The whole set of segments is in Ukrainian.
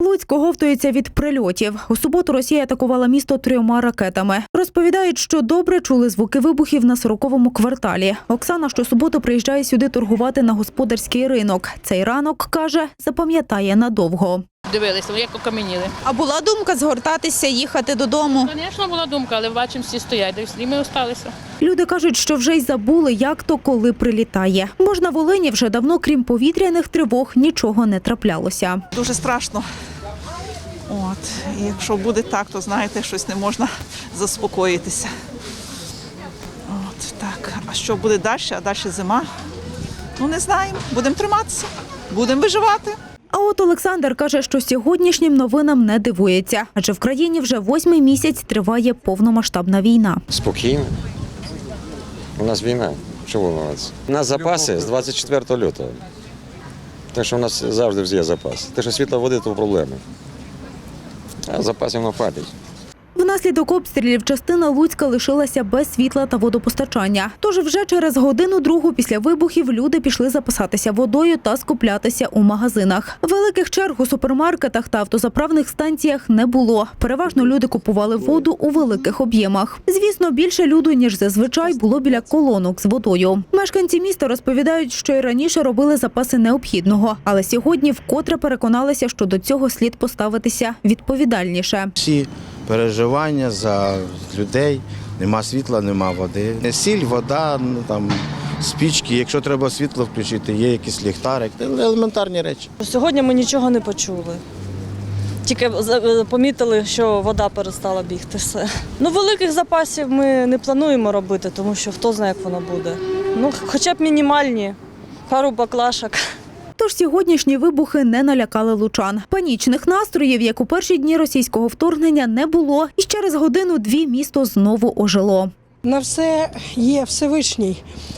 Луцьк оговтується від прильотів. У суботу Росія атакувала місто трьома ракетами. Розповідають, що добре чули звуки вибухів на 40-му кварталі. Оксана щосуботу приїжджає сюди торгувати на господарський ринок. Цей ранок каже, запам'ятає надовго. Дивилися, ну, як окам'яніли. А була думка згортатися, їхати додому? Звісно, була думка, але бачимо, всі стоять, всі ми залишилися. Люди кажуть, що вже й забули, як то коли прилітає. Бо ж на Волині вже давно, крім повітряних тривог, нічого не траплялося. дуже страшно. От, і якщо буде так, то знаєте, щось не можна заспокоїтися. От так. А що буде далі? А далі зима? Ну не знаємо. Будемо триматися, будемо виживати. А от Олександр каже, що сьогоднішнім новинам не дивується, адже в країні вже восьмий місяць триває повномасштабна війна. Спокійно. У нас війна. Що волноватися? У нас запаси з 24 лютого. Так що у нас завжди є запас. Те, що світло води, то проблема. А запасів воно хватить. Внаслідок обстрілів частина Луцька лишилася без світла та водопостачання. Тож вже через годину другу після вибухів люди пішли запасатися водою та скуплятися у магазинах. Великих черг у супермаркетах та автозаправних станціях не було. Переважно люди купували воду у великих об'ємах. Звісно, більше люду ніж зазвичай було біля колонок з водою. Мешканці міста розповідають, що й раніше робили запаси необхідного, але сьогодні вкотре переконалися, що до цього слід поставитися відповідальніше. всі переживання за людей. Нема світла, нема води. Сіль, вода, ну там спічки. Якщо треба світло включити, є якийсь ліхтарик. Елементарні речі. Сьогодні ми нічого не почули. Тільки е, помітили, що вода перестала бігти. Все. Ну, великих запасів ми не плануємо робити, тому що хто знає, як воно буде. Ну, хоча б мінімальні, пару баклашок. Тож сьогоднішні вибухи не налякали лучан. Панічних настроїв, як у перші дні російського вторгнення, не було, і через годину-дві місто знову ожило. На все є Всевишній,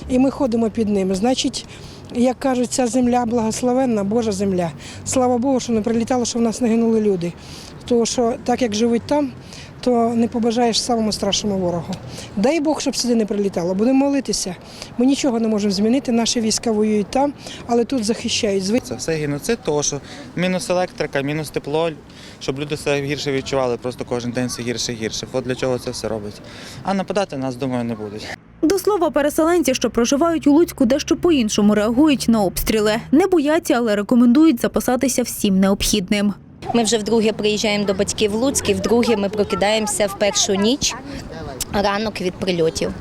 і ми ходимо під ним. Значить, як кажуть, ця земля благословенна, Божа земля. Слава Богу, що не прилітало, що в нас не гинули люди. Тому що так як живуть там, то не побажаєш самому страшному ворогу. Дай Бог, щоб сюди не прилітало. Будемо молитися. Ми нічого не можемо змінити. Наші війська воюють там, але тут захищають. Це все геноцид, того що мінус електрика, мінус тепло, щоб люди все гірше відчували, просто кожен день все гірше і гірше. От для чого це все робиться. А нападати нас, думаю, не будуть. До слова, переселенці, що проживають у Луцьку, дещо по-іншому реагують на обстріли. Не бояться, але рекомендують запасатися всім необхідним. Ми вже вдруге приїжджаємо до батьків в Луцьк, і вдруге ми прокидаємося в першу ніч ранок від прильотів.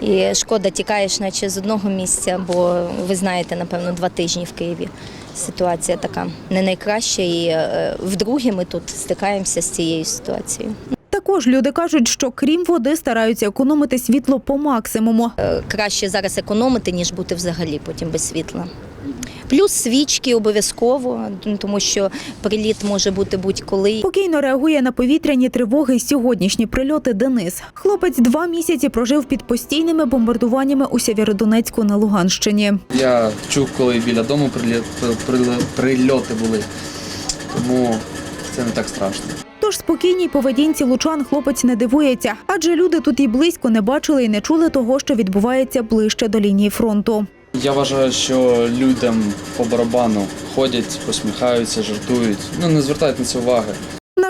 І шкода, тікаєш, наче з одного місця, бо ви знаєте, напевно, два тижні в Києві. Ситуація така не найкраща, і е, вдруге ми тут стикаємося з цією ситуацією. Також люди кажуть, що крім води стараються економити світло по максимуму. Е, Краще зараз економити, ніж бути взагалі потім без світла. Плюс свічки обов'язково, тому що приліт може бути будь-коли. Спокійно реагує на повітряні тривоги й сьогоднішні прильоти Денис. Хлопець два місяці прожив під постійними бомбардуваннями у Сєвєродонецьку на Луганщині. Я чув, коли біля дому прильоти були, тому це не так страшно. Тож спокійній поведінці лучан хлопець не дивується, адже люди тут і близько не бачили і не чули того, що відбувається ближче до лінії фронту. Я вважаю, що людям по барабану ходять, посміхаються, жартують. Ну не звертають на це уваги.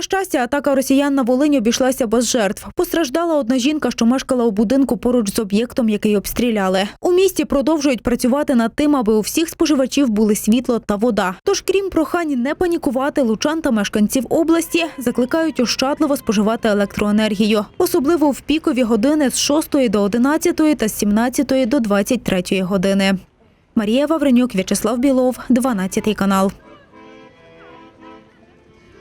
Щастя, атака росіян на Волині обійшлася без жертв. Постраждала одна жінка, що мешкала у будинку поруч з об'єктом, який обстріляли. У місті продовжують працювати над тим, аби у всіх споживачів були світло та вода. Тож, крім прохань не панікувати, лучан та мешканців області закликають ощадливо споживати електроенергію, особливо в пікові години з 6 до 11 та з 17 до 23 години. Марія Вавренюк, В'ячеслав Білов, 12 канал.